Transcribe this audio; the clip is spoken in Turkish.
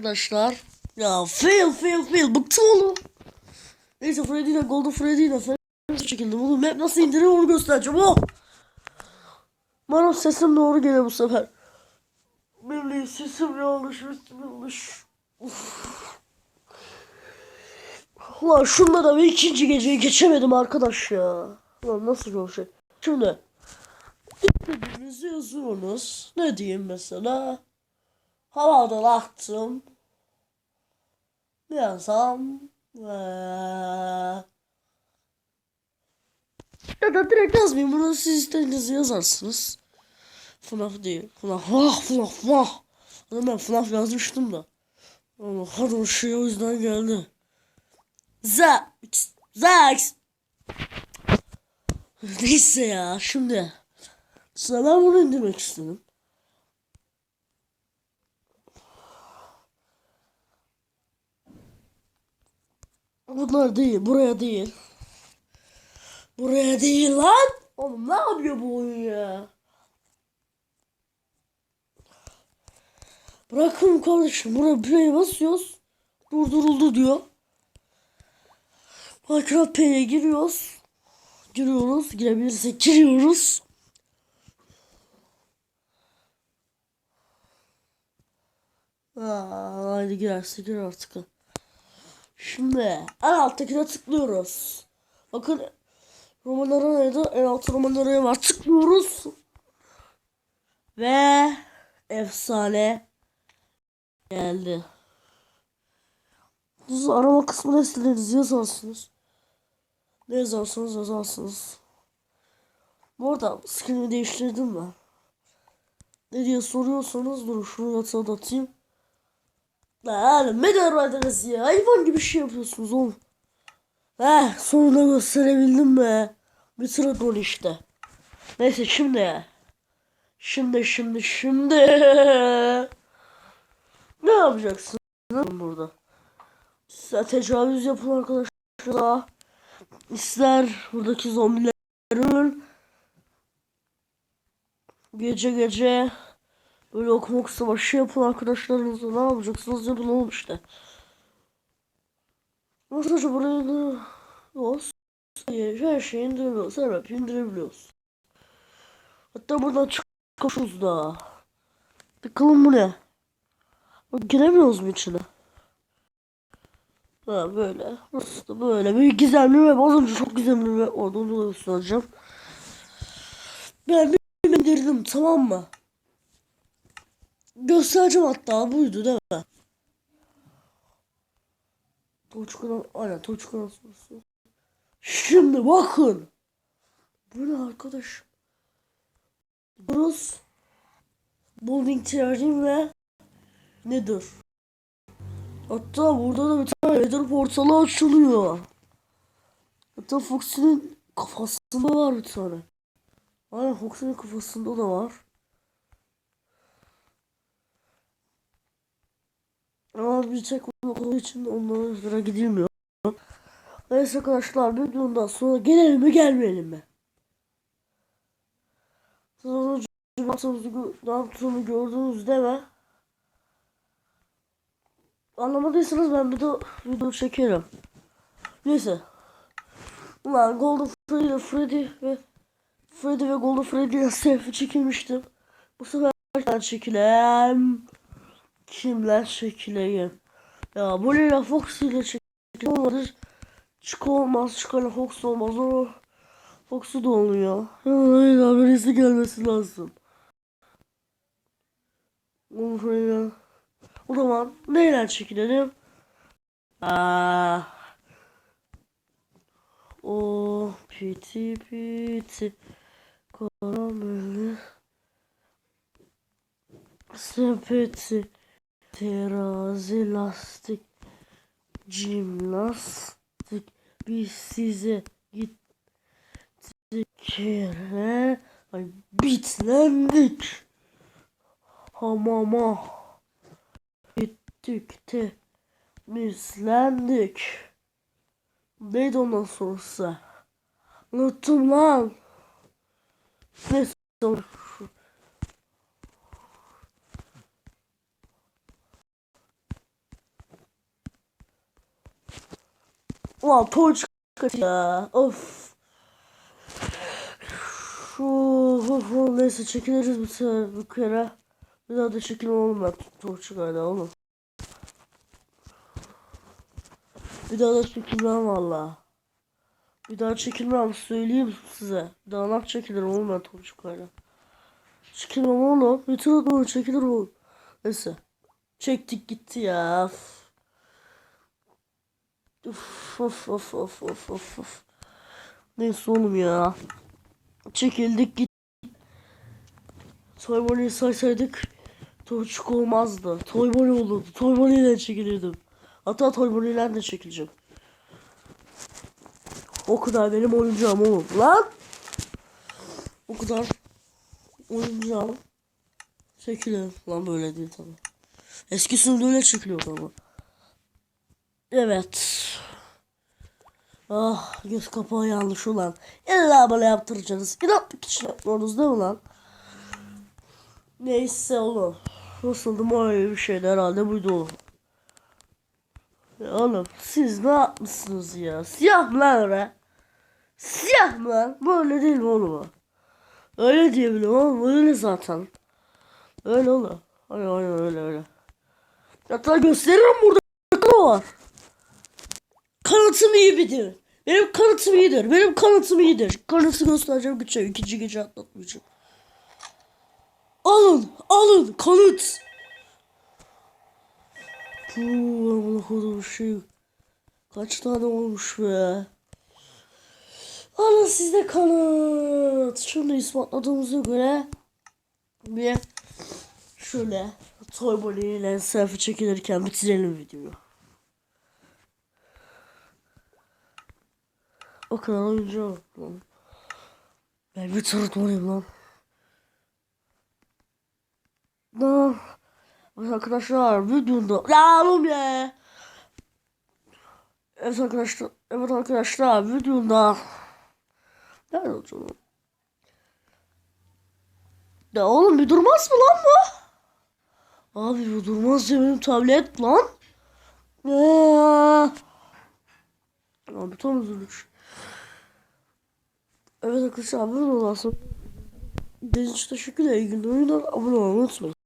arkadaşlar. Ya fail fail fail bıktım oğlum. Neyse Freddy ile Golden Freddy ile falan çekildim oğlum. Map nasıl indiriyor onu göstereceğim oh. Umarım sesim doğru geliyor bu sefer. Benim sesim yanlış, yanlış. Ulan şunda da bir ikinci geceyi geçemedim arkadaş ya. Ulan nasıl bir şey. Şimdi istediğinizi yazıyorsunuz. Ne diyeyim mesela? Havadan attım. Ne yazsam? Ee, Ya da direkt yazmayayım. Bunu siz istediğinizi yazarsınız. FNAF değil. FNAF. Vah FNAF vah. Ama ben FNAF yazmıştım da. Hadi o şey o yüzden geldi. Zax. Zax. Neyse ya şimdi. Sıra ben bunu indirmek istedim. Bunlar değil. Buraya değil. Buraya değil lan. Oğlum ne yapıyor bu oyun ya? Bırakın kardeşim. Buraya play basıyoruz. Durduruldu diyor. Minecraft P'ye giriyoruz. Giriyoruz. Girebilirsek giriyoruz. Aa, haydi girerse gir artık. Şimdi en alttakine tıklıyoruz. Bakın Roman Arena'da en alt Roman Arena var. Tıklıyoruz. Ve efsane geldi. Siz arama kısmına istediğinizi yazarsınız. Ne yazarsanız yazarsınız. Bu arada skinimi değiştirdim ben. Ne diye soruyorsanız dur şunu yatağa da atayım. Lan ne dervadınız ya? Hayvan gibi şey yapıyorsunuz oğlum. Heh sonunda gösterebildim be. Bir sıra gol işte. Neyse şimdi. Şimdi şimdi şimdi. ne yapacaksın burada? Size tecavüz yapın arkadaşlar. İster buradaki zombiler. Gece gece böyle okumak savaşı yapın arkadaşlarınızla ne yapacaksınız yapın işte. Arkadaşlar buraya da olsun. Her şeyi indiriliyoruz. Her map indirebiliyoruz. Hatta buradan çıkıyoruz da. Bakalım bu ne? Giremiyoruz mu içine? Ha böyle. Burası da böyle. Bir gizemli ve az önce çok gizemli ve olduğunu da göstereceğim. Ben bir indirdim tamam mı? Göstereceğim hatta buydu değil mi? Toçkan aynen Toçkan sorusu. Şimdi bakın. Bu ne arkadaş? Burası Bowling Terrain ve Nether. Hatta burada da bir tane Nether portalı açılıyor. Hatta Foxy'nin kafasında var bir tane. Aynen Foxy'nin kafasında da var. Ama bir tek olduğu için onlara gidilmiyor. Neyse arkadaşlar videonun sonra gelelim mi gelmeyelim mi? Sonra ne yaptığımı gördünüz mi? Anlamadıysanız ben bir de video çekerim. Neyse. Ulan Golden Freddy, Freddy ve Freddy ve Golden Freddy'ye selfie çekilmiştim. Bu sefer çekilem. Kimler çekileyim? Ya bu Lila Fox ile çekilem olmadı. Çık olmaz, çıkan Fox olmaz. O Fox'u da olmuyor. Ya birisi gelmesi lazım. Freddy. O zaman neyle çekilelim? Aa, o piti piti karameli sepeti terazi lastik cimnastik biz size gittik kere ay bitlendik hamama gittik temizlendik. Neydi ondan sonrası? Unuttum lan. Neyse. Ulan torç kaç ya. Of. Of, of, of. Neyse çekiliriz bir sefer bu kere. Bir daha da çekilmem oğlum ben torç hala oğlum. Bir daha da çekilmem valla. Bir daha çekilmem söyleyeyim size. Bir daha nak çekilirim oğlum ben torç hala. Çekilmem oğlum. Yeter doğru çekilir oğlum. Neyse. Çektik gitti ya. Uf of of of of of of. Neyse oğlum ya. Çekildik git. Toyboli'yi saysaydık Toçuk olmazdı. Toyboli olurdu. Toyboli ile çekilirdim. Hatta Toyboli ile de çekileceğim. O kadar benim oyuncağım oğlum. Lan! O kadar oyuncağım. Çekilir. Lan böyle değil tabi. Eskisinde öyle çekiliyordu ama. Evet. Ah göz kapağı yanlış ulan. İlla bana yaptıracaksınız. İnatlık için yapmıyorsunuz değil mi lan? Neyse oğlum. Nasıldı mı öyle bir şeydi herhalde buydu o. Ya oğlum siz ne yapmışsınız ya? Siyah mı lan öyle? Siyah mı lan? Böyle değil mi oğlum? Öyle diyebilirim oğlum öyle zaten. Öyle oğlum. Aynen aynen öyle öyle. Hatta gösteririm burada ne var. Kanıtım iyi bilir. Benim kanıtım iyidir. Benim kanıtım iyidir. Kanıtı göstereceğim gideceğim. İkinci gece atlatmayacağım. Alın. Alın. Kanıt. Puuu amına kodum şey. Kaç tane olmuş be. Alın sizde kanıt. Şunu ispatladığımıza göre bir şöyle Toy Bonnie ile selfie çekilirken bitirelim videoyu. O kadar oyuncu lan. Ben bir tanıtmalıyım lan. Da. Evet arkadaşlar videoda. Ya oğlum ya. Evet arkadaşlar. Evet arkadaşlar videoda. Nerede olacağım? Ya oğlum bir durmaz mı lan bu? Abi bu durmaz ya benim tablet lan. Ya. Abi tam üzülmüş. Evet arkadaşlar abone olun. Deniz teşekkürler. İyi günler. Abone olmayı unutmayın.